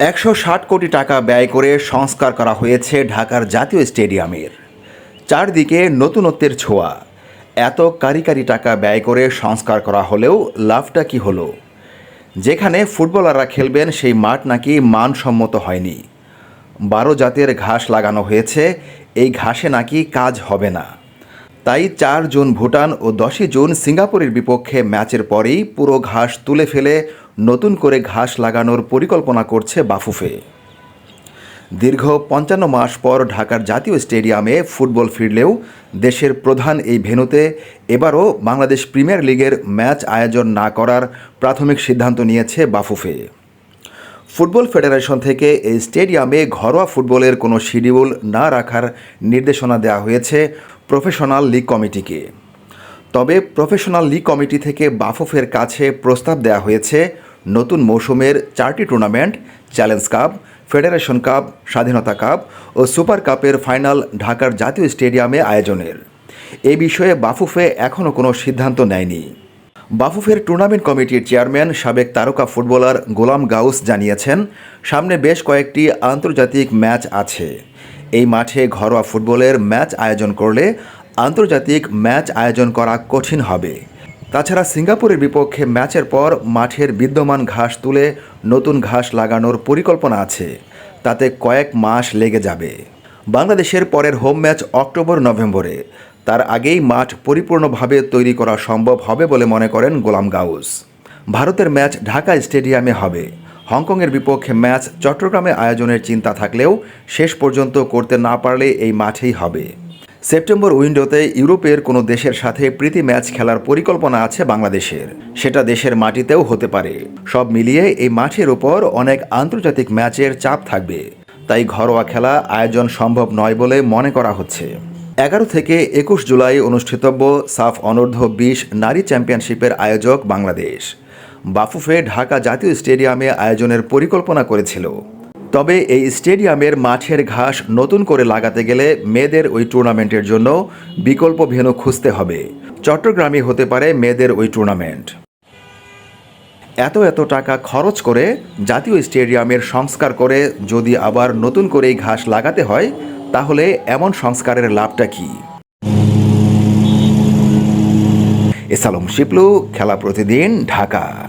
একশো ষাট কোটি টাকা ব্যয় করে সংস্কার করা হয়েছে ঢাকার জাতীয় স্টেডিয়ামের। চারদিকে নতুনত্বের ছোঁয়া। এত কারি কারি টাকা ব্যয় করে সংস্কার করা হলেও লাভটা কি হলো? যেখানে ফুটবলাররা খেলবেন সেই মাঠ নাকি মানসম্মত হয়নি? বারো জাতের ঘাস লাগানো হয়েছে, এই ঘাসে নাকি কাজ হবে না। তাই চার জুন ভুটান ও দশই জুন সিঙ্গাপুরের বিপক্ষে ম্যাচের পরেই পুরো ঘাস তুলে ফেলে নতুন করে ঘাস লাগানোর পরিকল্পনা করছে বাফুফে। দীর্ঘ পঞ্চান্ন মাস পর ঢাকার জাতীয় স্টেডিয়ামে ফুটবল ফিরলেও দেশের প্রধান এই ভেনুতে এবারও বাংলাদেশ প্রিমিয়ার লিগের ম্যাচ আয়োজন না করার প্রাথমিক সিদ্ধান্ত নিয়েছে বাফুফে। ফুটবল ফেডারেশন থেকে এই স্টেডিয়ামে ঘরোয়া ফুটবলের কোনো শিডিউল না রাখার নির্দেশনা দেওয়া হয়েছে প্রফেশনাল লিগ কমিটিকে তবে প্রফেশনাল লিগ কমিটি থেকে বাফুফের কাছে প্রস্তাব দেওয়া হয়েছে নতুন মৌসুমের চারটি tournament challenge cup federation cup স্বাধীনতা কাপ ও সুপার কাপের ফাইনাল ঢাকার জাতীয় স্টেডিয়ামে আয়োজনের। এ বিষয়ে বাফুফে এখনও কোনো সিদ্ধান্ত নেয়নি। বাফুফের টুর্নামেন্ট কমিটির চেয়ারম্যান সাবেক তারকা ফুটবলার গোলাম গাউস জানিয়েছেন, সামনে বেশ কয়েকটি আন্তর্জাতিক ম্যাচ আছে। এই মাঠে ঘরোয়া ফুটবলের ম্যাচ আয়োজন করলে আন্তর্জাতিক ম্যাচ আয়োজন করা কঠিন হবে। তাছাড়া সিঙ্গাপুরের বিপক্ষে ম্যাচের পর মাঠের বিদ্যমান ঘাস তুলে নতুন ঘাস লাগানোর পরিকল্পনা আছে। তাতে কয়েক মাস লেগে যাবে। বাংলাদেশের পরের হোম ম্যাচ অক্টোবর নভেম্বরে তার আগেই মাঠ পরিপূর্ণভাবে তৈরি করা সম্ভব হবে বলে মনে করেন গোলাম গাউস। ভারতের ম্যাচ ঢাকা স্টেডিয়ামে হবে। হংকংয়ের বিপক্ষে ম্যাচ চট্টগ্রামে আয়োজনের চিন্তা থাকলেও শেষ পর্যন্ত করতে না পারলে এই মাঠেই হবে। সেপ্টেম্বর উইন্ডোতে ইউরোপের কোনো দেশের সাথে প্রীতি ম্যাচ খেলার পরিকল্পনা আছে বাংলাদেশের। সেটা দেশের মাটিতেও হতে পারে। সব মিলিয়ে এই মাঠের উপর অনেক আন্তর্জাতিক ম্যাচের চাপ থাকবে। তাই ঘরোয়া খেলা আয়োজন সম্ভব নয় বলে মনে করা হচ্ছে। এগারো থেকে একুশ জুলাই অনুষ্ঠিতব্য সাফ অনূর্ধ্ব বিশ নারী চ্যাম্পিয়নশিপের আয়োজক বাংলাদেশ। বাফুফে ঢাকা জাতীয় স্টেডিয়ামে আয়োজনের পরিকল্পনা করেছিল। তবে এই স্টেডিয়ামের মাঠের ঘাস নতুন করে লাগাতে গেলে মেয়েদের ওই টুর্নামেন্টের জন্য বিকল্প ভেন্যু খুঁজতে হবে। চট্টগ্রামে হতে পারে মেয়েদের ওই টুর্নামেন্ট। এত এত টাকা খরচ করে জাতীয় স্টেডিয়ামের সংস্কার করে যদি আবার নতুন করে ঘাস লাগাতে হয় তাহলে এমন সংস্কারের লাভটা কি? এসালম শিপলু খেলা প্রতিদিন ঢাকা।